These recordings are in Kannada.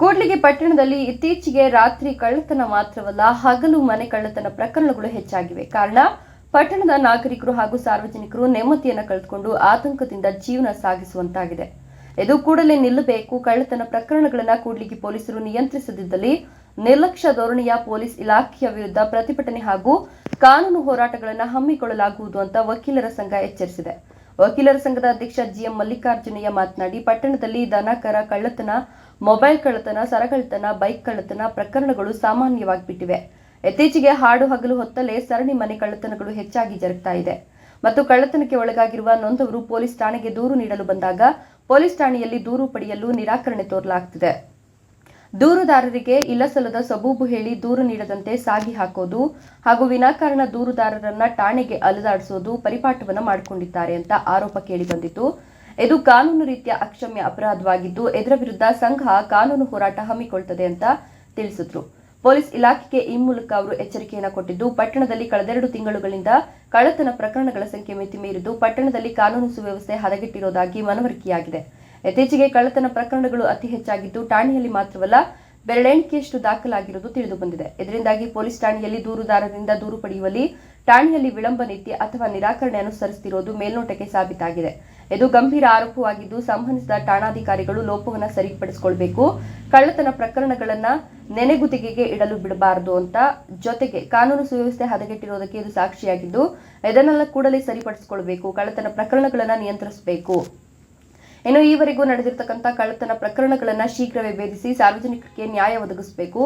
ಕೂಡ್ಲಿಗಿ ಪಟ್ಟಣದಲ್ಲಿ ಇತ್ತೀಚೆಗೆ ರಾತ್ರಿ ಕಳ್ಳತನ ಮಾತ್ರವಲ್ಲ, ಹಗಲು ಮನೆ ಕಳ್ಳತನ ಪ್ರಕರಣಗಳು ಹೆಚ್ಚಾಗಿವೆ. ಕಾರಣ, ಪಟ್ಟಣದ ನಾಗರಿಕರು ಹಾಗೂ ಸಾರ್ವಜನಿಕರು ನೆಮ್ಮದಿಯನ್ನು ಕಳೆದುಕೊಂಡು ಆತಂಕದಿಂದ ಜೀವನ ಸಾಗಿಸುವಂತಾಗಿದೆ. ಇದು ಕೂಡಲೇ ನಿಲ್ಲಬೇಕು. ಕಳ್ಳತನ ಪ್ರಕರಣಗಳನ್ನು ಕೂಡ್ಲಿಗಿ ಪೊಲೀಸರು ನಿಯಂತ್ರಿಸದಿದ್ದಲ್ಲಿ ನಿರ್ಲಕ್ಷ್ಯ ಧೋರಣೆಯ ಪೊಲೀಸ್ ಇಲಾಖೆಯ ವಿರುದ್ಧ ಪ್ರತಿಭಟನೆ ಹಾಗೂ ಕಾನೂನು ಹೋರಾಟಗಳನ್ನು ಹಮ್ಮಿಕೊಳ್ಳಲಾಗುವುದು ಅಂತ ವಕೀಲರ ಸಂಘ ಎಚ್ಚರಿಸಿದೆ. ವಕೀಲರ ಸಂಘದ ಅಧ್ಯಕ್ಷ ಜಿಎಂ ಮಲ್ಲಿಕಾರ್ಜುನಯ್ಯ ಮಾತನಾಡಿ, ಪಟ್ಟಣದಲ್ಲಿ ದನಕರ ಕಳ್ಳತನ, ಮೊಬೈಲ್ ಕಳ್ಳತನ ಸರಕಳ್ಳತನ ಬೈಕ್ ಕಳ್ಳತನ ಪ್ರಕರಣಗಳು ಸಾಮಾನ್ಯವಾಗಿಬಿಟ್ಟಿವೆ. ಇತ್ತೀಚೆಗೆ ಹಾಡು ಹಗಲು ಹೊತ್ತಲೇ ಸರಣಿ ಮನೆ ಕಳ್ಳತನಗಳು ಹೆಚ್ಚಾಗಿ ಜರುಗ್ತಾ ಇದೆ. ಮತ್ತು ಕಳ್ಳತನಕ್ಕೆ ಒಳಗಾಗಿರುವ ನೊಂದವರು ಪೊಲೀಸ್ ಠಾಣೆಗೆ ದೂರು ನೀಡಲು ಬಂದಾಗ ಪೊಲೀಸ್ ಠಾಣೆಯಲ್ಲಿ ದೂರು ಪಡೆಯಲು ನಿರಾಕರಣೆ ತೋರಲಾಗ್ತಿದೆ. ದೂರುದಾರರಿಗೆ ಇಲ್ಲಸಲ್ಲದ ಸಬೂಬು ಹೇಳಿ ದೂರು ನೀಡದಂತೆ ಸಾಗಿ ಹಾಕೋದು ಹಾಗೂ ವಿನಾಕಾರಣ ದೂರುದಾರರನ್ನ ಠಾಣೆಗೆ ಅಲೆದಾಡಿಸೋದು ಪರಿಪಾಠವನ್ನು ಮಾಡಿಕೊಂಡಿದ್ದಾರೆ ಅಂತ ಆರೋಪ ಕೇಳಿಬಂದಿತ್ತು. ಇದು ಕಾನೂನು ರೀತಿಯ ಅಕ್ಷಮ್ಯ ಅಪರಾಧವಾಗಿದ್ದು ಇದರ ವಿರುದ್ಧ ಸಂಘ ಕಾನೂನು ಹೋರಾಟ ಹಮ್ಮಿಕೊಳ್ತದೆ ಅಂತ ತಿಳಿಸಿದ್ರು. ಪೊಲೀಸ್ ಇಲಾಖೆಗೆ ಈ ಮೂಲಕ ಅವರು ಎಚ್ಚರಿಕೆಯನ್ನು ಕೊಟ್ಟಿದ್ದು, ಪಟ್ಟಣದಲ್ಲಿ ಕಳೆದೆರಡು ತಿಂಗಳುಗಳಿಂದ ಕಳ್ಳತನ ಪ್ರಕರಣಗಳ ಸಂಖ್ಯೆ ಮಿತಿ ಮೀರಿದ್ದು ಪಟ್ಟಣದಲ್ಲಿ ಕಾನೂನು ಸುವ್ಯವಸ್ಥೆ ಹದಗೆಟ್ಟಿರುವುದಾಗಿ ಮನವರಿಕೆಯಾಗಿದೆ. ಇತ್ತೀಚೆಗೆ ಕಳ್ಳತನ ಪ್ರಕರಣಗಳು ಅತಿ ಹೆಚ್ಚಾಗಿದ್ದು ಠಾಣೆಯಲ್ಲಿ ಮಾತ್ರವಲ್ಲ, ಬೆರಳೆಣಿಕೆಯಷ್ಟು ದಾಖಲಾಗಿರುವುದು ತಿಳಿದು ಬಂದಿದೆ ಇದರಿಂದಾಗಿ ಪೊಲೀಸ್ ಠಾಣೆಯಲ್ಲಿ ದೂರುದಾರರಿಂದ ದೂರು ಪಡೆಯುವಲ್ಲಿ ಠಾಣೆಯಲ್ಲಿ ವಿಳಂಬ ನೀತಿ ಅಥವಾ ನಿರಾಕರಣೆ ಅನುಸರಿಸುತ್ತಿರುವುದು ಮೇಲ್ನೋಟಕ್ಕೆ ಸಾಬೀತಾಗಿದೆ. ಇದು ಗಂಭೀರ ಆರೋಪವಾಗಿದ್ದು, ಸಂಬಂಧಿಸಿದ ಠಾಣಾಧಿಕಾರಿಗಳು ಲೋಪವನ್ನು ಸರಿಪಡಿಸಿಕೊಳ್ಬೇಕು. ಕಳ್ಳತನ ಪ್ರಕರಣಗಳನ್ನು ನೆನೆಗುದಿಗೆಗೆ ಇಡಲು ಬಿಡಬಾರದು ಅಂತ ಜೊತೆಗೆ ಕಾನೂನು ಸುವ್ಯವಸ್ಥೆ ಹದಗೆಟ್ಟಿರುವುದಕ್ಕೆ ಇದು ಸಾಕ್ಷಿಯಾಗಿದ್ದು, ಇದನ್ನೆಲ್ಲ ಕೂಡಲೇ ಸರಿಪಡಿಸಿಕೊಳ್ಬೇಕು. ಕಳ್ಳತನ ಪ್ರಕರಣಗಳನ್ನು ನಿಯಂತ್ರಿಸಬೇಕು. ಇನ್ನು ಈವರೆಗೂ ನಡೆದಿರತಕ್ಕಂಥ ಕಳ್ಳತನ ಪ್ರಕರಣಗಳನ್ನು ಶೀಘ್ರವೇ ಭೇದಿಸಿ ಸಾರ್ವಜನಿಕರಿಗೆ ನ್ಯಾಯ ಒದಗಿಸಬೇಕು.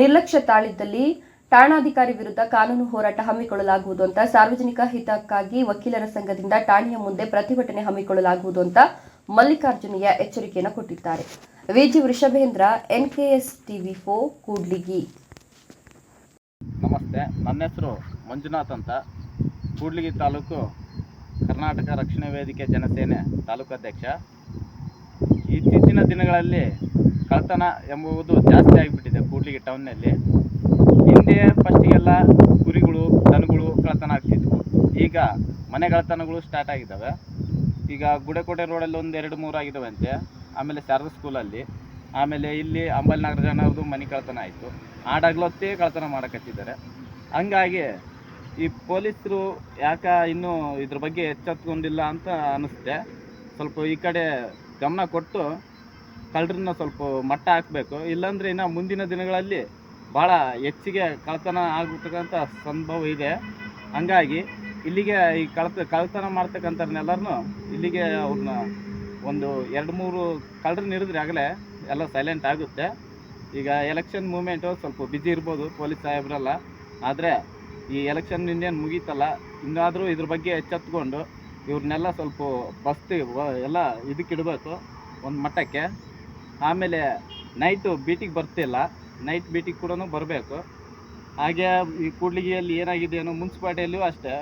ನಿರ್ಲಕ್ಷ್ಯ ತಾಳಿದ್ದಲ್ಲಿ ಠಾಣಾಧಿಕಾರಿ ವಿರುದ್ಧ ಕಾನೂನು ಹೋರಾಟ ಹಮ್ಮಿಕೊಳ್ಳಲಾಗುವುದು ಅಂತ, ಸಾರ್ವಜನಿಕ ಹಿತಕ್ಕಾಗಿ ವಕೀಲರ ಸಂಘದಿಂದ ಠಾಣೆಯ ಮುಂದೆ ಪ್ರತಿಭಟನೆ ಹಮ್ಮಿಕೊಳ್ಳಲಾಗುವುದು ಅಂತ ಮಲ್ಲಿಕಾರ್ಜುನಯ್ಯ ಎಚ್ಚರಿಕೆಯನ್ನು ಕೊಟ್ಟಿದ್ದಾರೆ. ವಿಜಿ ವೃಷಭೇಂದ್ರ, ಎನ್ಕೆಎಸ್ ಟಿವಿ ಫೋ ಕೂಡ್ಲಿಗಿ. ನಮಸ್ತೆ, ನನ್ನ ಹೆಸರು ಮಂಜುನಾಥ್ ಅಂತ. ಕೂಡ್ಲಿಗಿ ತಾಲೂಕು ಕರ್ನಾಟಕ ರಕ್ಷಣಾ ವೇದಿಕೆ ಜನಸೇನೆ ತಾಲೂಕು ಅಧ್ಯಕ್ಷ. ಇತ್ತೀಚಿನ ದಿನಗಳಲ್ಲಿ ಕಳ್ತನ ಎಂಬುದು ಜಾಸ್ತಿ ಆಗಿಬಿಟ್ಟಿದೆ ಕೂಡ್ಲಿಗಿ ಟೌನ್ನಲ್ಲಿ. ಹಿಂದೆ ಫಸ್ಟಿಗೆಲ್ಲ ಕುರಿಗಳು, ದನಗಳು ಕಳ್ತನ ಆಗ್ತಿದ್ವು. ಈಗ ಮನೆ ಕಳ್ತನಗಳು ಸ್ಟಾರ್ಟ್ ಆಗಿದ್ದಾವೆ. ಈಗ ಗುಡೆಕೋಟೆ ರೋಡಲ್ಲಿ ಒಂದು ಎರಡು ಮೂರು ಆಗಿದ್ದಾವೆ ಅಂತೆ ಆಮೇಲೆ ಶಾರದಾ ಸ್ಕೂಲಲ್ಲಿ. ಆಮೇಲೆ ಇಲ್ಲಿ ಅಂಬಲ್ನಗರ ಅವ್ರದ್ದು ಮನೆ ಕಳ್ತನ ಆಯಿತು. ಆಡಾಗ್ಲೊತ್ತೇ ಕಳ್ತನ ಮಾಡಕತ್ತಿದ್ದಾರೆ. ಹಂಗಾಗಿ ಈ ಪೊಲೀಸರು ಯಾಕೆ ಇನ್ನೂ ಇದ್ರ ಬಗ್ಗೆ ಎಚ್ಚೆತ್ಕೊಂಡಿಲ್ಲ ಅಂತ ಅನಿಸುತ್ತೆ ಸ್ವಲ್ಪ ಈ ಕಡೆ ಗಮನ ಕೊಟ್ಟು ಕಳ್ಳರನ್ನ ಸ್ವಲ್ಪ ಮಟ್ಟ ಹಾಕಬೇಕು. ಇಲ್ಲಾಂದರೆ ಇನ್ನು ಮುಂದಿನ ದಿನಗಳಲ್ಲಿ ಭಾಳ ಹೆಚ್ಚಿಗೆ ಕಳ್ಳತನ ಆಗತಕ್ಕಂಥ ಸಂಭವ ಇದೆ. ಹಂಗಾಗಿ ಇಲ್ಲಿಗೆ ಈ ಕಳ್ತ ಕಳ್ತನ ಮಾಡ್ತಕ್ಕಂಥವ್ರನ್ನೆಲ್ಲರನ್ನು ಇಲ್ಲಿಗೆ ಅವ್ರನ್ನ ಒಂದು ಎರಡು ಮೂರು ಕಳ್ಳರನ್ನ ಹಿಡಿದ್ರೆ ಆಗಲೇ ಎಲ್ಲ ಸೈಲೆಂಟ್ ಆಗುತ್ತೆ. ಈಗ ಎಲೆಕ್ಷನ್ ಮೂಮೆಂಟು ಸ್ವಲ್ಪ ಬ್ಯುಸಿ ಇರ್ಬೋದು ಪೊಲೀಸ್ ಸಾಹೇಬ್ರಲ್ಲ. ಆದರೆ ಈ ಎಲೆಕ್ಷನ್ ಇನ್ನೇನು ಮುಗೀತಲ್ಲ? ಇನ್ನಾದರೂ ಇದ್ರ ಬಗ್ಗೆ ಎಚ್ಚೆತ್ಕೊಂಡು ಇವ್ರನ್ನೆಲ್ಲ ಸ್ವಲ್ಪ ಬಸ್ತಿ ಎಲ್ಲ ಇದಕ್ಕಿಡಬೇಕು ಒಂದು ಮಟ್ಟಕ್ಕೆ ಆಮೇಲೆ ನೈಟು ಬೀಟಿಗೆ ಬರ್ತಿಲ್ಲ. ನೈಟ್ ಬೀಟಿಗೆ ಕೂಡ ಬರಬೇಕು. ಹಾಗೆ ಈ ಕೂಡ್ಲಿಗೆಯಲ್ಲಿ ಏನಾಗಿದೆ ಏನೋ ಮುನ್ಸಿಪಾಲ್ಟಿಯಲ್ಲೂ ಅಷ್ಟೇ.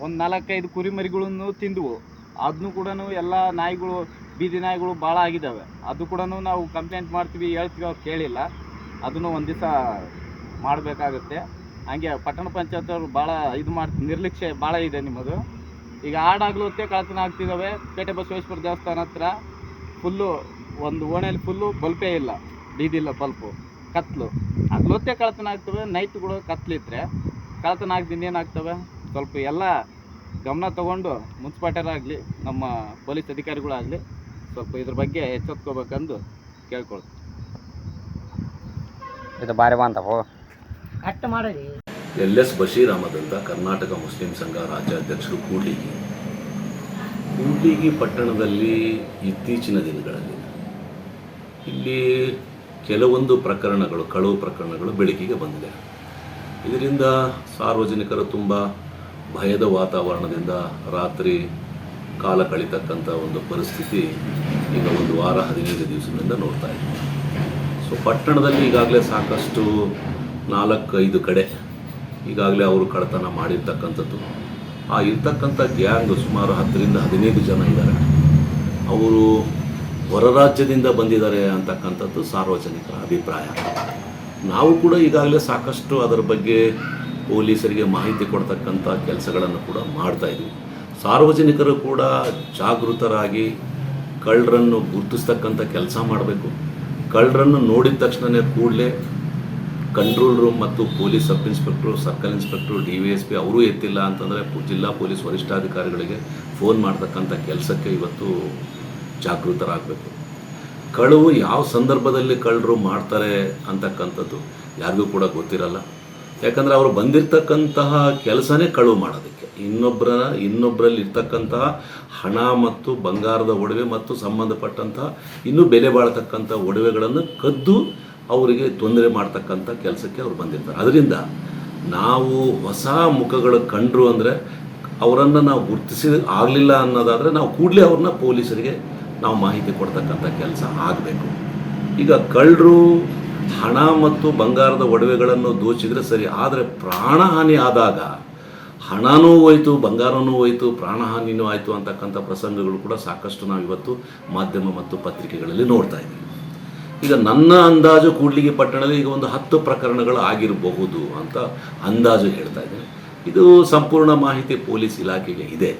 ಒಂದು ನಾಲ್ಕೈದು ಕುರಿಮರಿಗಳನ್ನು ತಿಂದವು. ಅದನ್ನು ಕೂಡ ಎಲ್ಲ ನಾಯಿಗಳು, ಬೀದಿ ನಾಯಿಗಳು ಭಾಳ ಆಗಿದ್ದಾವೆ ಅದು ಕೂಡ ನಾವು ಕಂಪ್ಲೇಂಟ್ ಮಾಡ್ತೀವಿ, ಹೇಳ್ತೀವಿ, ಅವ್ರು ಕೇಳಿಲ್ಲ. ಅದನ್ನು ಒಂದು ದಿವಸ ಮಾಡಬೇಕಾಗುತ್ತೆ. ಹಾಗೆ ಪಟ್ಟಣ ಪಂಚಾಯತ್ ಅವರು ಭಾಳ ಇದು ಮಾಡಿ, ನಿರ್ಲಕ್ಷ್ಯ ಭಾಳ ಇದೆ ನಿಮ್ಮದು. ಈಗ ಹಾಡಾಗ್ಲುತ್ತೆ ಕಳತನ ಆಗ್ತಿದ್ದಾವೆ ಪೇಟೆ ಬಸವೇಶ್ವರ ದೇವಸ್ಥಾನ ಹತ್ರ ಫುಲ್ಲು ಒಂದು ಓಣೆಯಲ್ಲಿ ಫುಲ್ಲು ಬಲ್ಪೇ ಇಲ್ಲ. ಬೀದಿಲ್ಲ ಬಲ್ಪು ಕತ್ಲು. ಹಗ್ಲೊತ್ತೆ ಕಳತನ ಆಗ್ತವೆ. ನೈಟ್ಗಳು ಕತ್ಲಿದ್ರೆ ಕಳತನ ಆಗ್ದಿಂದ ಏನಾಗ್ತವೆ ಸ್ವಲ್ಪ ಎಲ್ಲ ಗಮನ ತಗೊಂಡು ಮುನ್ಸಿಪಾಲ್ಟಿಯರಾಗಲಿ ನಮ್ಮ ಪೊಲೀಸ್ ಅಧಿಕಾರಿಗಳಾಗಲಿ ಸ್ವಲ್ಪ ಇದ್ರ ಬಗ್ಗೆ ಎಚ್ಚೆತ್ಕೋಬೇಕಂದು ಕೇಳ್ಕೊಳ್ತೀನಿ. ಇದು ಭಾರಿ ಬಂತವು ಕಟ್ ಮಾಡಿ L S Basheer Ahmed Karnataka Muslim ಸಂಘ ರಾಜ್ಯಾಧ್ಯಕ್ಷರು ಕೂಡ್ಲಿಗಿ. ಕೂಡ್ಲಿಗಿ ಪಟ್ಟಣದಲ್ಲಿ ಇತ್ತೀಚಿನ ದಿನಗಳಲ್ಲಿ ಇಲ್ಲಿ ಕೆಲವೊಂದು ಪ್ರಕರಣಗಳು, ಕಳವು ಪ್ರಕರಣಗಳು ಬೆಳಕಿಗೆ ಬಂದಿದೆ. ಇದರಿಂದ ಸಾರ್ವಜನಿಕರು ತುಂಬ ಭಯದ ವಾತಾವರಣದಿಂದ ರಾತ್ರಿ ಕಾಲ ಕಳೀತಕ್ಕಂಥ ಒಂದು ಪರಿಸ್ಥಿತಿ ಈಗ ಒಂದು ವಾರ ಹದಿನೈದು ದಿವಸದಿಂದ ನೋಡ್ತಾ ಇದ್ದೀವಿ ಸೊ ಪಟ್ಟಣದಲ್ಲಿ ಈಗಾಗಲೇ ಸಾಕಷ್ಟು ನಾಲ್ಕೈದು ಕಡೆ ಈಗಾಗಲೇ ಅವರು ಕಳ್ಳತನ ಮಾಡಿರ್ತಕ್ಕಂಥದ್ದು. ಆ ಇರ್ತಕ್ಕಂಥ ಗ್ಯಾಂಗ್ ಸುಮಾರು ಹತ್ತರಿಂದ ಹದಿನೈದು ಜನ ಇದ್ದಾರೆ. ಅವರು ಹೊರ ರಾಜ್ಯದಿಂದ ಬಂದಿದ್ದಾರೆ ಅಂತಕ್ಕಂಥದ್ದು ಸಾರ್ವಜನಿಕರ ಅಭಿಪ್ರಾಯ. ನಾವು ಕೂಡ ಈಗಾಗಲೇ ಸಾಕಷ್ಟು ಅದರ ಬಗ್ಗೆ ಪೊಲೀಸರಿಗೆ ಮಾಹಿತಿ ಕೊಡ್ತಕ್ಕಂಥ ಕೆಲಸಗಳನ್ನು ಕೂಡ ಮಾಡ್ತಾ ಇದ್ವಿ ಸಾರ್ವಜನಿಕರು ಕೂಡ ಜಾಗೃತರಾಗಿ ಕಳ್ಳರನ್ನು ಗುರುತಿಸ್ತಕ್ಕಂಥ ಕೆಲಸ ಮಾಡಬೇಕು. ಕಳ್ಳರನ್ನು ನೋಡಿದ ತಕ್ಷಣವೇ ಕೂಡಲೇ ಕಂಟ್ರೋಲ್ ರೂಮ್ ಮತ್ತು police sub inspector circle inspector D V S P ಅವರೂ ಎತ್ತಿಲ್ಲ ಅಂತಂದರೆ ಜಿಲ್ಲಾ ಪೊಲೀಸ್ ವರಿಷ್ಠಾಧಿಕಾರಿಗಳಿಗೆ ಫೋನ್ ಮಾಡ್ತಕ್ಕಂಥ ಕೆಲಸಕ್ಕೆ ಇವತ್ತು ಜಾಗೃತರಾಗಬೇಕು. ಕಳುವು ಯಾವ ಸಂದರ್ಭದಲ್ಲಿ ಕಳ್ಳರು ಮಾಡ್ತಾರೆ ಅಂತಕ್ಕಂಥದ್ದು ಯಾರಿಗೂ ಕೂಡ ಗೊತ್ತಿರಲ್ಲ. ಯಾಕಂದರೆ ಅವರು ಬಂದಿರತಕ್ಕಂತಹ ಕೆಲಸನೇ ಕಳುವು ಮಾಡೋದಕ್ಕೆ. ಇನ್ನೊಬ್ಬರ ಇನ್ನೊಬ್ಬರಲ್ಲಿ ಇರ್ತಕ್ಕಂತಹ ಹಣ ಮತ್ತು ಬಂಗಾರದ ಒಡವೆ ಮತ್ತು ಸಂಬಂಧಪಟ್ಟಂತಹ ಇನ್ನೂ ಬೆಲೆ ಬಾಳ್ತಕ್ಕಂಥ ಒಡವೆಗಳನ್ನು ಕದ್ದು ಅವರಿಗೆ ತೊಂದರೆ ಮಾಡ್ತಕ್ಕಂಥ ಕೆಲಸಕ್ಕೆ ಅವ್ರು ಬಂದಿರ್ತಾರೆ. ಅದರಿಂದ ನಾವು ಹೊಸ ಮುಖಗಳು ಕಂಡ್ರು ಅಂದರೆ ಅವರನ್ನು ನಾವು ಗುರುತಿಸಿ ಆಗಲಿಲ್ಲ ಅನ್ನೋದಾದರೆ ನಾವು ಕೂಡಲೇ ಅವ್ರನ್ನ ಪೊಲೀಸರಿಗೆ ನಾವು ಮಾಹಿತಿ ಕೊಡ್ತಕ್ಕಂಥ ಕೆಲಸ ಆಗಬೇಕು. ಈಗ ಕಳ್ಳರು, ಹಣ ಮತ್ತು ಬಂಗಾರದ ಒಡವೆಗಳನ್ನು ದೋಚಿದರೆ ಸರಿ, ಆದರೆ ಪ್ರಾಣಹಾನಿ ಆದಾಗ ಹಣನೂ ಹೋಯಿತು, ಬಂಗಾರನೂ ಹೋಯಿತು, ಪ್ರಾಣಹಾನಿನೂ ಆಯಿತು ಅಂತಕ್ಕಂಥ ಪ್ರಸಂಗಗಳು ಕೂಡ ಸಾಕಷ್ಟು ನಾವು ಇವತ್ತು ಮಾಧ್ಯಮ ಮತ್ತು ಪತ್ರಿಕೆಗಳಲ್ಲಿ ನೋಡ್ತಾ ಇದ್ದೀವಿ. ಈಗ ನನ್ನ ಅಂದಾಜು ಕೂಡ್ಲಿಗಿ ಪಟ್ಟಣದಲ್ಲಿ ಈಗ ಒಂದು ಹತ್ತು ಪ್ರಕರಣಗಳು ಆಗಿರಬಹುದು ಅಂತ ಅಂದಾಜು ಹೇಳ್ತಾ ಇದ್ದೇನೆ. ಇದು ಸಂಪೂರ್ಣ ಮಾಹಿತಿ ಪೊಲೀಸ್ ಇಲಾಖೆಗೆ ಇದೆ.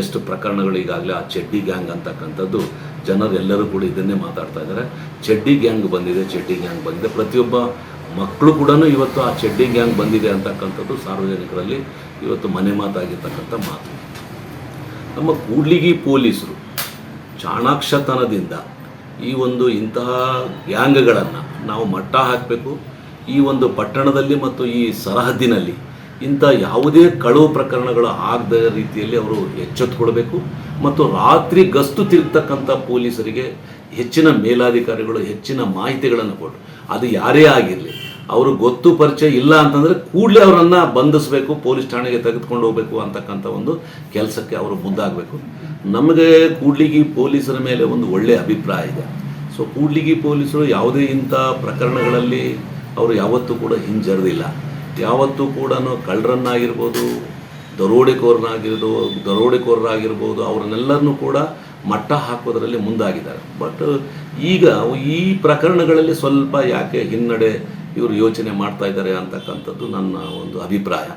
ಎಷ್ಟು ಪ್ರಕರಣಗಳು ಈಗಾಗಲೇ ಆ ಚಡ್ಡಿ ಗ್ಯಾಂಗ್ ಅಂತಕ್ಕಂಥದ್ದು ಜನರೆಲ್ಲರೂ ಕೂಡ ಇದನ್ನೇ ಮಾತಾಡ್ತಾ ಇದ್ದಾರೆ. ಚಡ್ಡಿ ಗ್ಯಾಂಗ್ ಬಂದಿದೆ, ಚಡ್ಡಿ ಗ್ಯಾಂಗ್ ಬಂದಿದೆ. ಪ್ರತಿಯೊಬ್ಬ ಮಕ್ಕಳು ಕೂಡ ಇವತ್ತು ಆ ಚಡ್ಡಿ ಗ್ಯಾಂಗ್ ಬಂದಿದೆ ಅಂತಕ್ಕಂಥದ್ದು ಸಾರ್ವಜನಿಕರಲ್ಲಿ ಇವತ್ತು ಮನೆ ಮಾತಾಗಿರ್ತಕ್ಕಂಥ ಮಾತು. ನಮ್ಮ ಕೂಡ್ಲಿಗಿ ಪೊಲೀಸರು ಚಾಣಾಕ್ಷತನದಿಂದ ಈ ಒಂದು ಇಂತಹ ಗ್ಯಾಂಗ್ಗಳನ್ನು ನಾವು ಮಟ್ಟ ಹಾಕಬೇಕು. ಈ ಒಂದು ಪಟ್ಟಣದಲ್ಲಿ ಮತ್ತು ಈ ಸರಹದ್ದಿನಲ್ಲಿ ಇಂಥ ಯಾವುದೇ ಕಳುವು ಪ್ರಕರಣಗಳು ಆಗದ ರೀತಿಯಲ್ಲಿ ಅವರು ಎಚ್ಚೆತ್ತುಕೊಳ್ಬೇಕು ಮತ್ತು ರಾತ್ರಿ ಗಸ್ತು ತಿರುಗ್ತಕ್ಕಂಥ ಪೊಲೀಸರಿಗೆ ಹೆಚ್ಚಿನ ಮೇಲಾಧಿಕಾರಿಗಳು ಹೆಚ್ಚಿನ ಮಾಹಿತಿಗಳನ್ನು ಕೊಟ್ಟು, ಅದು ಯಾರೇ ಆಗಿರಲಿ ಅವರು ಗೊತ್ತು ಪರಿಚಯ ಇಲ್ಲ ಅಂತಂದರೆ ಕೂಡಲೇ ಅವರನ್ನು ಬಂಧಿಸಬೇಕು, ಪೊಲೀಸ್ ಠಾಣೆಗೆ ತೆಗೆದುಕೊಂಡು ಹೋಗಬೇಕು ಅಂತಕ್ಕಂಥ ಒಂದು ಕೆಲಸಕ್ಕೆ ಅವರು ಮುಂದಾಗಬೇಕು. ನಮಗೆ ಕೂಡ್ಲಿಗಿ ಪೊಲೀಸರ ಮೇಲೆ ಒಂದು ಒಳ್ಳೆಯ ಅಭಿಪ್ರಾಯ ಇದೆ. ಸೊ ಕೂಡ್ಲಿಗಿ ಪೊಲೀಸರು ಯಾವುದೇ ಇಂಥ ಪ್ರಕರಣಗಳಲ್ಲಿ ಅವರು ಯಾವತ್ತೂ ಕೂಡ ಹಿಂಜರಿದಿಲ್ಲ. ಯಾವತ್ತೂ ಕೂಡ ಕಳ್ಳರನ್ನಾಗಿರ್ಬೋದು ದರೋಡೆಕೋರನಾಗಿರ್ಬೋದು ದರೋಡೆಕೋರರಾಗಿರ್ಬೋದು, ಅವರನ್ನೆಲ್ಲರನ್ನೂ ಕೂಡ ಮಟ್ಟ ಹಾಕೋದರಲ್ಲಿ ಮುಂದಾಗಿದ್ದಾರೆ. ಬಟ್ ಈಗ ಈ ಪ್ರಕರಣಗಳಲ್ಲಿ ಸ್ವಲ್ಪ ಯಾಕೆ ಹಿನ್ನಡೆ ಇವರು ಯೋಚನೆ ಮಾಡ್ತಾ ಇದ್ದಾರೆ ಅಂತಕ್ಕಂಥದ್ದು ನನ್ನ ಒಂದು ಅಭಿಪ್ರಾಯ.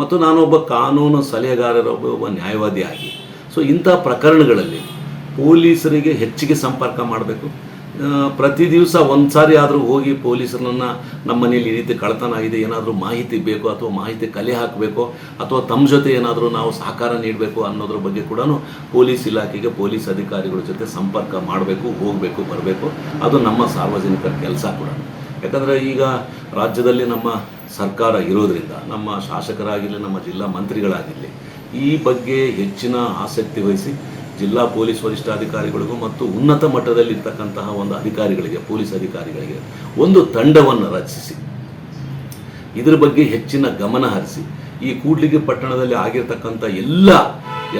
ಮತ್ತು ನಾನೊಬ್ಬ ಕಾನೂನು ಸಲಹೆಗಾರರ ಒಬ್ಬ ಒಬ್ಬ ನ್ಯಾಯವಾದಿಯಾಗಿ ಸೊ ಇಂಥ ಪ್ರಕರಣಗಳಲ್ಲಿ ಪೊಲೀಸರಿಗೆ ಹೆಚ್ಚಿಗೆ ಸಂಪರ್ಕ ಮಾಡಬೇಕು. ಪ್ರತಿ ದಿವಸ ಒಂದು ಸಾರಿ ಆದರೂ ಹೋಗಿ ಪೊಲೀಸರನ್ನ ನಮ್ಮ ಮನೇಲಿ ಈ ರೀತಿ ಕಳ್ತನ ಆಗಿದೆ, ಏನಾದರೂ ಮಾಹಿತಿ ಬೇಕು ಅಥವಾ ಮಾಹಿತಿ ಕಲೆ ಹಾಕಬೇಕು ಅಥವಾ ತಮ್ಮ ಜೊತೆ ಏನಾದರೂ ನಾವು ಸಹಕಾರ ನೀಡಬೇಕು ಅನ್ನೋದ್ರ ಬಗ್ಗೆ ಕೂಡ ಪೊಲೀಸ್ ಇಲಾಖೆಗೆ ಪೊಲೀಸ್ ಅಧಿಕಾರಿಗಳ ಜೊತೆ ಸಂಪರ್ಕ ಮಾಡಬೇಕು, ಹೋಗಬೇಕು, ಬರಬೇಕು. ಅದು ನಮ್ಮ ಸಾರ್ವಜನಿಕರ ಕೆಲಸ ಕೂಡ. ಯಾಕಂದರೆ ಈಗ ರಾಜ್ಯದಲ್ಲಿ ನಮ್ಮ ಸರ್ಕಾರ ಇರೋದರಿಂದ, ನಮ್ಮ ಶಾಸಕರಾಗಿರಲಿ, ನಮ್ಮ ಜಿಲ್ಲಾ ಮಂತ್ರಿಗಳಾಗಿರಲಿ, ಈ ಬಗ್ಗೆ ಹೆಚ್ಚಿನ ಆಸಕ್ತಿ ವಹಿಸಿ ಜಿಲ್ಲಾ ಪೊಲೀಸ್ ವರಿಷ್ಠಾಧಿಕಾರಿಗಳಿಗೂ ಮತ್ತು ಉನ್ನತ ಮಟ್ಟದಲ್ಲಿರ್ತಕ್ಕಂತಹ ಒಂದು ಅಧಿಕಾರಿಗಳಿಗೆ, ಪೊಲೀಸ್ ಅಧಿಕಾರಿಗಳಿಗೆ ಒಂದು ತಂಡವನ್ನು ರಚಿಸಿ, ಇದರ ಬಗ್ಗೆ ಹೆಚ್ಚಿನ ಗಮನ ಹರಿಸಿ, ಈ ಕೂಡ್ಲಿಗಿ ಪಟ್ಟಣದಲ್ಲಿ ಆಗಿರ್ತಕ್ಕಂಥ ಎಲ್ಲ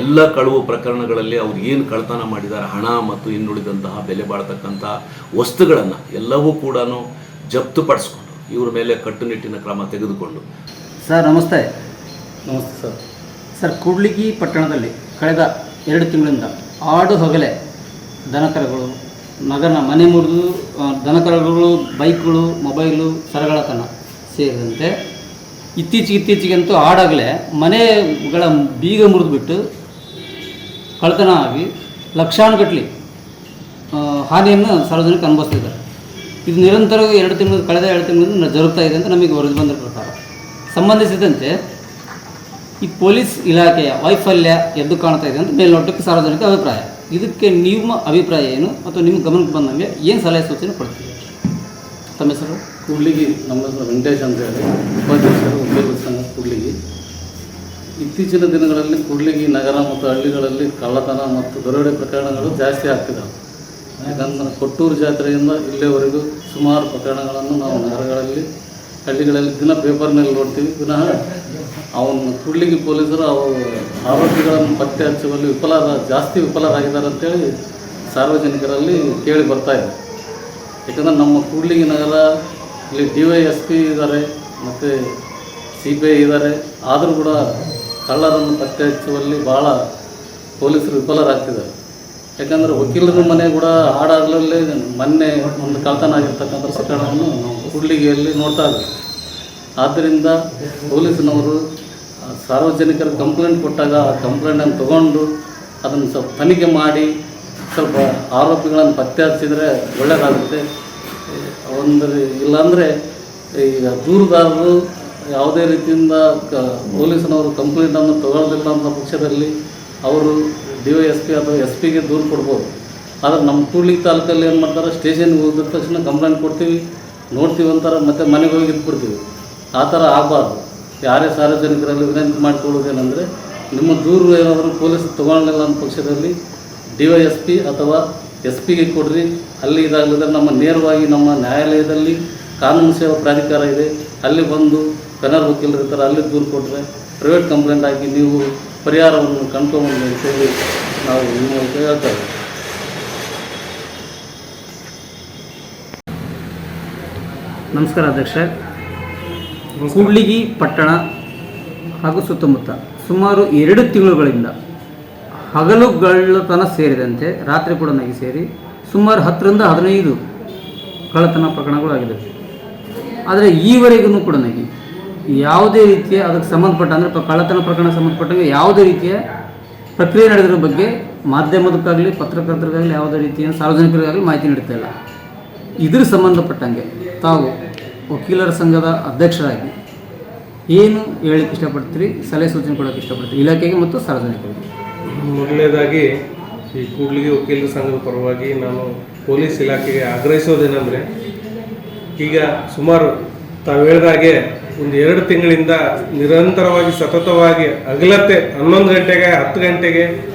ಎಲ್ಲ ಕಳುವು ಪ್ರಕರಣಗಳಲ್ಲಿ ಅವ್ರು ಏನು ಕಳ್ತನ ಮಾಡಿದ್ದಾರೆ ಹಣ ಮತ್ತು ಇನ್ನುಳಿದಂತಹ ಬೆಲೆ ಬಾಳ್ತಕ್ಕಂಥ ವಸ್ತುಗಳನ್ನು ಎಲ್ಲವೂ ಕೂಡ ಜಪ್ತುಪಡಿಸ್ಕೊಂಡು ಇವ್ರ ಮೇಲೆ ಕಟ್ಟುನಿಟ್ಟಿನ ಕ್ರಮ ತೆಗೆದುಕೊಂಡು. ಸರ್, ನಮಸ್ತೆ. ನಮಸ್ತೆ ಸರ್. ಸರ್, ಕೂಡ್ಲಿಗಿ ಪಟ್ಟಣದಲ್ಲಿ ಕಳೆದ ಎರಡು ತಿಂಗಳಿಂದ ಆಡು ಹೊಗಲೆ ದನಕರಗಳು ನಗರ ಮನೆ ಮುರಿದು ದನಕರಗಳು, ಬೈಕ್ಗಳು, ಮೊಬೈಲು, ಸರಗಳತನ ಸೇರಿದಂತೆ ಇತ್ತೀಚೆಗೆ ಇತ್ತೀಚೆಗಂತೂ ಆಡಾಗಲೇ ಮನೆಗಳ ಬೀಗ ಮುರಿದುಬಿಟ್ಟು ಕಳ್ಳತನ ಆಗಿ ಲಕ್ಷಾನುಗಟ್ಟಲೆ ಹಾನಿಯನ್ನು ಸಾರ್ವಜನಿಕ ಅನುಭವಿಸ್ತಿದ್ದಾರೆ. ಇದು ನಿರಂತರವಾಗಿ ಎರಡು ತಿಂಗಳು ಕಳೆದ ಎರಡು ತಿಂಗಳಿಂದ ಜರುಗ್ತಾ ಇದೆ ಅಂತ ನಮಗೆ ವರದಿ ಬಂದ ಪ್ರಕಾರ. ಸಂಬಂಧಿಸಿದಂತೆ ಈ ಪೊಲೀಸ್ ಇಲಾಖೆಯ ವೈಫಲ್ಯ ಎದ್ದು ಕಾಣ್ತಾ ಇದೆ ಅಂತ ಮೇಲ್ನೋಟಕ್ಕೆ ಸಾರ್ವಜನಿಕ ಅಭಿಪ್ರಾಯ. ಇದಕ್ಕೆ ನಿಮ್ಮ ಅಭಿಪ್ರಾಯ ಏನು ಅಥವಾ ನಿಮ್ಮ ಗಮನಕ್ಕೆ ಬಂದಂಗೆ ಏನು ಸಲಹೆ ಸೂಚನೆ ಕೊಡ್ತೀವಿ ತಮ್ಮ ಹೆಸರು? ಕೂಡ್ಲಿಗಿ ನಮ್ಮ ಹೆಸರು ವೆಂಕಟೇಶ್ ಅಂತ ಹೇಳಿ. ಉಪಾಧ್ಯಕ್ಷರು ಉದ್ಯೋಗ ಸಂಘ ಕೂಡ್ಲಿಗಿ. ಇತ್ತೀಚಿನ ದಿನಗಳಲ್ಲಿ ಕೂಡ್ಲಿಗಿ ನಗರ ಮತ್ತು ಹಳ್ಳಿಗಳಲ್ಲಿ ಕಳ್ಳತನ ಮತ್ತು ದರೋಡೆ ಪ್ರಕರಣಗಳು ಜಾಸ್ತಿ ಆಗ್ತಿದ್ದಾವೆ ಯಾಕಂದ್ರೆ ಕೊಟ್ಟೂರು ಜಾತ್ರೆಯಿಂದ ಇಲ್ಲಿಯವರೆಗೂ ಸುಮಾರು ಪ್ರಕರಣಗಳನ್ನು ನಾವು ನಗರಗಳಲ್ಲಿ, ಹಳ್ಳಿಗಳಲ್ಲಿ ದಿನ ಪೇಪರ್ನಲ್ಲಿ ನೋಡ್ತೀವಿ. ಪುನಃ ಅವನು ಕೂಡ್ಲಿಗಿ ಪೊಲೀಸರು ಅವರು ಆರೋಪಿಗಳನ್ನು ಪತ್ತೆ ಹಚ್ಚುವಲ್ಲಿ ವಿಫಲರ ಜಾಸ್ತಿ ವಿಫಲರಾಗಿದ್ದಾರೆ ಅಂತೇಳಿ ಸಾರ್ವಜನಿಕರಲ್ಲಿ ಕೇಳಿ ಬರ್ತಾ ಇದೆ. ಯಾಕಂದರೆ ನಮ್ಮ ಕೂಡ್ಲಿಗಿ ನಗರ, ಇಲ್ಲಿ ಡಿ ವೈ ಎಸ್ ಪಿ ಇದ್ದಾರೆ, ಮತ್ತು ಸಿ ಬಿ ಐ ಇದ್ದಾರೆ. ಆದರೂ ಕೂಡ ಕಳ್ಳರನ್ನು ಪತ್ತೆ ಹಚ್ಚುವಲ್ಲಿ ಭಾಳ ಪೊಲೀಸರು ವಿಫಲರಾಗ್ತಿದ್ದಾರೆ. ಯಾಕಂದರೆ ವಕೀಲರ ಮನೆ ಕೂಡ ಹಾಡಾಗಲಲ್ಲೇ ಮೊನ್ನೆ ಒಂದು ಕಳ್ತನ ಆಗಿರ್ತಕ್ಕಂಥ ಪ್ರಕರಣವನ್ನು ಹುಡ್ಲಿಗೆಯಲ್ಲಿ ನೋಡ್ತಾ ಇದ್ದೀವಿ ಆದ್ದರಿಂದ ಪೊಲೀಸ್ನವರು ಸಾರ್ವಜನಿಕರ ಕಂಪ್ಲೇಂಟ್ ಕೊಟ್ಟಾಗ ಆ ಕಂಪ್ಲೇಂಟನ್ನು ತಗೊಂಡು ಅದನ್ನು ಸ್ವಲ್ಪ ತನಿಖೆ ಮಾಡಿ, ಸ್ವಲ್ಪ ಆರೋಪಿಗಳನ್ನು ಪತ್ತೆ ಹಚ್ಚಿದರೆ ಒಳ್ಳೆಯದಾಗುತ್ತೆ ಒಂದು ಇಲ್ಲಾಂದರೆ ಈಗ ದೂರುದಾರರು ಯಾವುದೇ ರೀತಿಯಿಂದ ಕ, ಪೊಲೀಸನವರು ಕಂಪ್ಲೇಂಟನ್ನು ತಗೊಳ್ಳೋದಿಲ್ಲ ಅಂತ ಪಕ್ಷದಲ್ಲಿ ಅವರು ಡಿ ವೈ ಎಸ್ ಪಿ ಅಥವಾ ಎಸ್ ಪಿಗೆ ದೂರು ಕೊಡ್ಬೋದು. ಆದರೆ ನಮ್ಮ ಕೂಡ್ಲಿ ತಾಲೂಕಲ್ಲಿ ಏನು ಮಾಡ್ತಾರೆ, ಸ್ಟೇಷನ್ಗೆ ಹೋದ ತಕ್ಷಣ ಕಂಪ್ಲೇಂಟ್ ಕೊಡ್ತೀವಿ, ನೋಡ್ತೀವಿ ಅಂತಾರೆ ಮತ್ತೆ ಮನೆಗೆ ಹೋಗಿ ಇದ್ಬಿಡ್ತೀವಿ. ಆ ಥರ ಆಗಬಾರ್ದು. ಯಾರೇ ಸಾರ್ವಜನಿಕರಲ್ಲಿ ವಿನಂತಿ ಮಾಡಿಕೊಳ್ಳೋದೇನೆಂದರೆ ನಿಮ್ಮ ದೂರು ಏನಾದರೂ ಪೊಲೀಸ್ ತೊಗೊಳ್ಳಿಲ್ಲ ಅನ್ನೋ ಪಕ್ಷದಲ್ಲಿ ಡಿ ವೈ ಎಸ್ ಪಿ ಅಥವಾ ಎಸ್ ಪಿಗೆ ಕೊಡ್ರಿ. ಅಲ್ಲಿ ಇದಾಗಲಿದ್ರೆ ನಮ್ಮ ನೇರವಾಗಿ ನಮ್ಮ ನ್ಯಾಯಾಲಯದಲ್ಲಿ ಕಾನೂನು ಸೇವಾ ಪ್ರಾಧಿಕಾರ ಇದೆ. ಅಲ್ಲಿ ಬಂದು ಕನ್ನಡ ವಕೀಲರು ಇರ್ತಾರೆ ಅಲ್ಲಿ ದೂರು ಕೊಟ್ಟರೆ ಪ್ರೈವೇಟ್ ಕಂಪ್ಲೇಂಟ್ ಆಗಿ ನೀವು ಪರಿಹಾರವನ್ನು ಕಂಡುಕೊಂಡು ಅಂತೇಳಿ ನಾವು ಈ ಮೂಲಕ ಹೇಳ್ತಾ ಇದ್ದೀವಿ ನಮಸ್ಕಾರ ಅಧ್ಯಕ್ಷ. ಕೂಡ್ಲಿಗಿ ಪಟ್ಟಣ ಹಾಗೂ ಸುತ್ತಮುತ್ತ ಸುಮಾರು ಎರಡು ತಿಂಗಳುಗಳಿಂದ ಹಗಲುಗಳ್ಳತನ ಸೇರಿದಂತೆ ರಾತ್ರಿ ಕೂಡ ನಗಿ ಸೇರಿ ಸುಮಾರು ಹತ್ತರಿಂದ ಹದಿನೈದು ಕಳ್ಳತನ ಪ್ರಕರಣಗಳು ಆಗಿದೆ ಆದರೆ ಈವರೆಗೂ ಕೂಡ ನಗಿ ಯಾವುದೇ ರೀತಿಯ ಅದಕ್ಕೆ ಸಂಬಂಧಪಟ್ಟ, ಅಂದರೆ ಕಳ್ಳತನ ಪ್ರಕರಣ ಸಂಬಂಧಪಟ್ಟಂಗೆ ಯಾವುದೇ ರೀತಿಯ ಪ್ರಕ್ರಿಯೆ ನಡೆದಿರೋ ಬಗ್ಗೆ ಮಾಧ್ಯಮದಕ್ಕಾಗಲಿ, ಪತ್ರಕರ್ತರಿಗಾಗಲಿ, ಯಾವುದೇ ರೀತಿಯ ಸಾರ್ವಜನಿಕರಿಗಾಗಲಿ ಮಾಹಿತಿ ನೀಡ್ತಾ ಇಲ್ಲ. ಇದ್ರ ಸಂಬಂಧಪಟ್ಟಂಗೆ ತಾವು ವಕೀಲರ ಸಂಘದ ಅಧ್ಯಕ್ಷರಾಗಿ ಏನು ಹೇಳಕ್ಕೆ ಇಷ್ಟಪಡ್ತೀರಿ? ಸಲಹೆ ಸೂಚನೆ ಕೊಡೋಕ್ಕೆ ಇಷ್ಟಪಡ್ತೀರಿ? ಇಲಾಖೆಗೆ ಮತ್ತು ಸಾರ್ವಜನಿಕರಿಗೆ. ಮೊದಲನೇದಾಗಿ, ಈ ಕೂಡ್ಲಿಗೆ ವಕೀಲರ ಸಂಘದ ಪರವಾಗಿ ನಾನು ಪೊಲೀಸ್ ಇಲಾಖೆಗೆ ಆಗ್ರಹಿಸೋದೇನೆಂದರೆ, ಈಗ ಸುಮಾರು ತಾವು ಹೇಳಿದಾಗೆ ಒಂದು ಎರಡು ತಿಂಗಳಿಂದ ನಿರಂತರವಾಗಿ, ಸತತವಾಗಿ ಅಗಲತ್ತೆ ಹನ್ನೊಂದು ಗಂಟೆಗೆ, ಹತ್ತು ಗಂಟೆಗೆ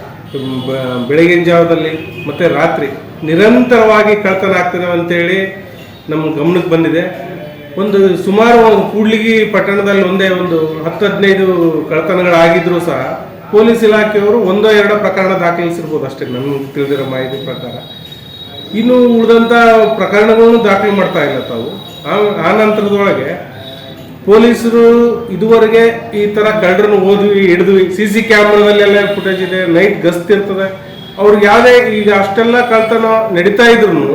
ಬೆಳಗಿನ ಜಾವದಲ್ಲಿ, ಮತ್ತು ರಾತ್ರಿ ನಿರಂತರವಾಗಿ ಕಳ್ತನ ಆಗ್ತದೆ ಅಂತೇಳಿ ನಮ್ಮ ಗಮನಕ್ಕೆ ಬಂದಿದೆ. ಒಂದು ಸುಮಾರು ಕೂಡ್ಲಿಗಿ ಪಟ್ಟಣದಲ್ಲಿ ಒಂದೇ ಒಂದು ಹತ್ತು, ಹದಿನೈದು ಕಳ್ತನಗಳಾಗಿದ್ದರೂ ಸಹ ಪೊಲೀಸ್ ಇಲಾಖೆಯವರು ಒಂದೋ ಎರಡೋ ಪ್ರಕರಣ ದಾಖಲಿಸಿರ್ಬೋದು ಅಷ್ಟೇ, ನಮಗೆ ತಿಳಿದಿರೋ ಮಾಹಿತಿ ಪ್ರಕಾರ. ಇನ್ನು ಉಳಿದಂಥ ಪ್ರಕರಣಗಳನ್ನು ದಾಖಲೆ ಮಾಡ್ತಾ ಇಲ್ಲ ತಾವು. ಆ- ಆ ನಂತರದೊಳಗೆ ಪೊಲೀಸರು ಇದುವರೆಗೆ ಈ ತರ ಕಳ್ಳರನ್ನು ಓದ್ವಿ ಹಿಡಿದ್ವಿ. ಸಿ ಸಿ ಕ್ಯಾಮ್ರಾದಲ್ಲೆಲ್ಲ ಫುಟೇಜ್ ಇದೆ ನೈಟ್ ಗಸ್ತ್ ಇರ್ತದೆ. ಅವ್ರಿಗೆ ಯಾವುದೇ ಈಗ ಅಷ್ಟೆಲ್ಲ ಕಳ್ತನ ನಡೀತಾ ಇದ್ರು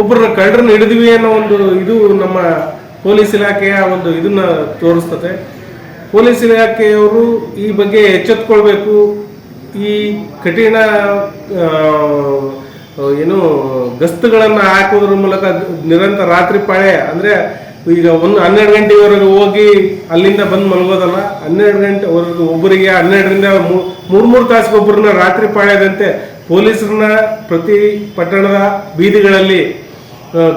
ಒಬ್ಬರನ್ನ ಕಳ್ಳರನ್ನ ಹಿಡಿದ್ವಿ ಅನ್ನೋ ಒಂದು ಇದು ನಮ್ಮ ಪೊಲೀಸ್ ಇಲಾಖೆಯ ಒಂದು ಇದನ್ನ ತೋರಿಸ್ತದೆ. ಪೊಲೀಸ್ ಇಲಾಖೆಯವರು ಈ ಬಗ್ಗೆ ಎಚ್ಚೆತ್ಕೊಳ್ಬೇಕು. ಈ ಕಠಿಣ ಏನು ಗಸ್ತುಗಳನ್ನು ಹಾಕೋದ್ರ ಮೂಲಕ ನಿರಂತರ ರಾತ್ರಿ ಪಾಳೆ ಅಂದ್ರೆ ಈಗ ಒಂದು ಹನ್ನೆರಡು ಗಂಟೆವರೆಗೆ ಹೋಗಿ ಅಲ್ಲಿಂದ ಬಂದು ಮಲಗೋದಲ್ಲ, ಹನ್ನೆರಡು ಗಂಟೆವರೆಗೆ ಒಬ್ಬರಿಗೆ ಹನ್ನೆರಡರಿಂದ ಮೂರು ಮೂರು ತಾಸಿಗೆ ಒಬ್ಬರನ್ನ ರಾತ್ರಿ ಪಾಳ್ಯದಂತೆ ಪೊಲೀಸರನ್ನ ಪ್ರತಿ ಪಟ್ಟಣದ ಬೀದಿಗಳಲ್ಲಿ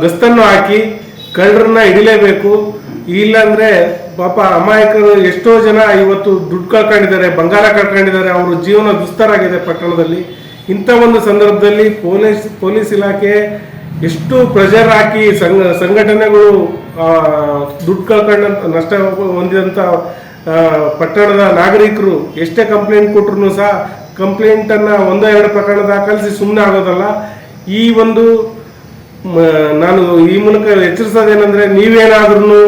ಗಸ್ತನ್ನು ಹಾಕಿ ಕಳ್ಳರನ್ನ ಹಿಡಿಲೇಬೇಕು. ಇಲ್ಲಾಂದ್ರೆ ಪಾಪ ಅಮಾಯಕರು ಎಷ್ಟೋ ಜನ ಇವತ್ತು ದುಡ್ಡು ಕಳ್ಕೊಂಡಿದ್ದಾರೆ, ಬಂಗಾರ ಕಳ್ಕೊಂಡಿದ್ದಾರೆ, ಅವ್ರ ಜೀವನ ದುಸ್ತರಾಗಿದೆ ಪಟ್ಟಣದಲ್ಲಿ. ಇಂಥ ಒಂದು ಸಂದರ್ಭದಲ್ಲಿ ಪೊಲೀಸ್ ಪೊಲೀಸ್ ಇಲಾಖೆ ಎಷ್ಟು ಪ್ರೆಷರ್ ಹಾಕಿ ಸಂಘ, ಸಂಘಟನೆಗಳು ದುಡ್ಡು ಕಳ್ಕೊಂಡ ನಷ್ಟ ಹೊಂದಿದಂಥ ಪಟ್ಟಣದ ನಾಗರಿಕರು ಎಷ್ಟೇ ಕಂಪ್ಲೇಂಟ್ ಕೊಟ್ರು ಸಹ ಕಂಪ್ಲೇಂಟನ್ನು ಒಂದೋ ಎರಡು ಪ್ರಕರಣ ದಾಖಲಿಸಿ ಸುಮ್ಮನೆ ಆಗೋದಲ್ಲ. ಈ ಒಂದು ನಾನು ಈ ಮೂಲಕ ಎಚ್ಚರಿಸೋದೇನೆಂದರೆ ನೀವೇನಾದ್ರೂ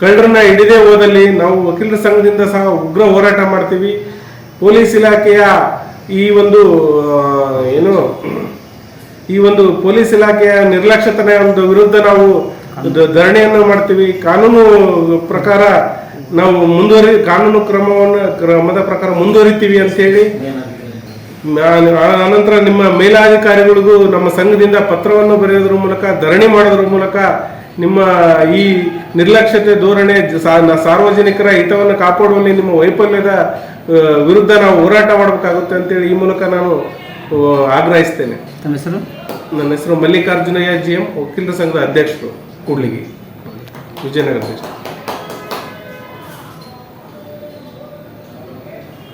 ಕಳ್ಳರನ್ನ ಹಿಡಿದೇ ಹೋದಲ್ಲಿ ನಾವು ವಕೀಲರ ಸಂಘದಿಂದ ಸಹ ಉಗ್ರ ಹೋರಾಟ ಮಾಡ್ತೀವಿ. ಪೊಲೀಸ್ ಇಲಾಖೆಯ ಈ ಒಂದು ಏನು ಈ ಒಂದು ಪೊಲೀಸ್ ಇಲಾಖೆಯ ನಿರ್ಲಕ್ಷ್ಯತನ ಒಂದು ವಿರುದ್ಧ ನಾವು ಧರಣಿಯನ್ನು ಮಾಡ್ತೀವಿ. ಕಾನೂನು ಪ್ರಕಾರ ನಾವು ಮುಂದುವರಿ, ಕಾನೂನು ಕ್ರಮವನ್ನು, ಕ್ರಮದ ಪ್ರಕಾರ ಮುಂದುವರಿತೀವಿ ಅಂತ ಹೇಳಿ ಆನಂತರ ನಿಮ್ಮ ಮೇಲಾಧಿಕಾರಿಗಳಿಗೂ ನಮ್ಮ ಸಂಘದಿಂದ ಪತ್ರವನ್ನು ಬರೆಯೋದ್ರ ಮೂಲಕ, ಧರಣಿ ಮಾಡೋದ್ರ ಮೂಲಕ ನಿಮ್ಮ ಈ ನಿರ್ಲಕ್ಷ್ಯತೆ ಧೋರಣೆ ಸಾರ್ವಜನಿಕರ ಹಿತವನ್ನು ಕಾಪಾಡುವಲ್ಲಿ ನಿಮ್ಮ ವೈಫಲ್ಯದ ವಿರುದ್ಧ ನಾವು ಹೋರಾಟ ಮಾಡಬೇಕಾಗುತ್ತೆ ಅಂತೇಳಿ ಈ ಮೂಲಕ ನಾನು ಆಗ್ರಹಿಸ್ತೇನೆ. ತಮ್ಮ ಹೆಸರು? ನನ್ನ ಹೆಸರು ಮಲ್ಲಿಕಾರ್ಜುನಯ್ಯ ಜಿ ಎಂ ವಕೀಲರ ಸಂಘದ ಅಧ್ಯಕ್ಷರು ಕೂಡ್ಲಿಗಿ ವಿಜಯನಗರ ಡಿಸ್ಟ್ರಿಕ್ಟ್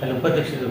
ಅಲ್ಲಿ ಉಪಾಧ್ಯಕ್ಷರು